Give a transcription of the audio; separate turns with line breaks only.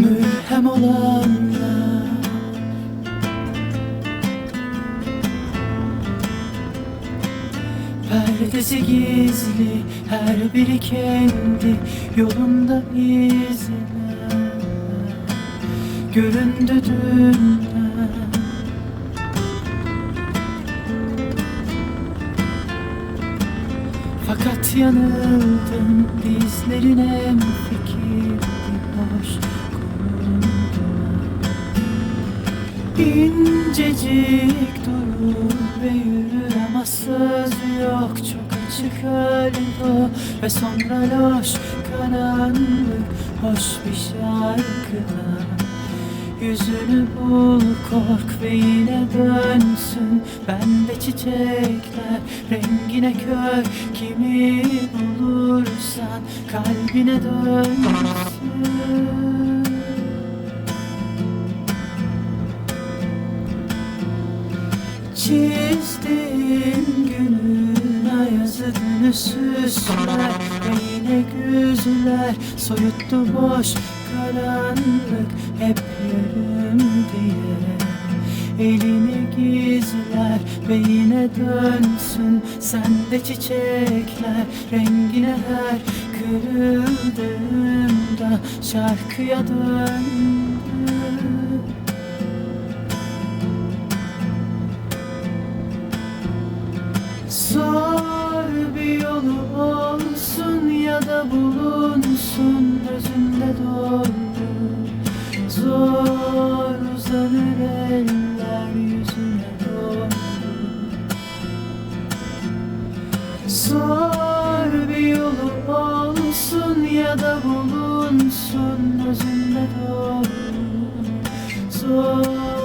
mülhem olanlar. Perdesi gizli her biri kendi yolunda izler Göründü dünden. Fakat yanıldım dizlerine fikir boş İncecik durur ve yürür ama söz yok Çok açık halin o ve sonra loş karanlık Hoş bir şarkıda. Yüzünü bul kork ve yine dönsün. Bende çiçekler rengine kör Kimi bulursan kalbine dönsün Çizdiğim günün ayazını süsler Ve yine güzler soyuttu boş karanlık Hep yarım diye. Elini gizler ve yine dönsün Sende çiçekler rengine her kırıldığımda Şarkıya döndüm Sor bir yolu olsun ya da bulunsun gözünde doğru Zor uzanır eller yüzüne doğru Sor bir yolu olsun ya da bulunsun gözünde doğru Zor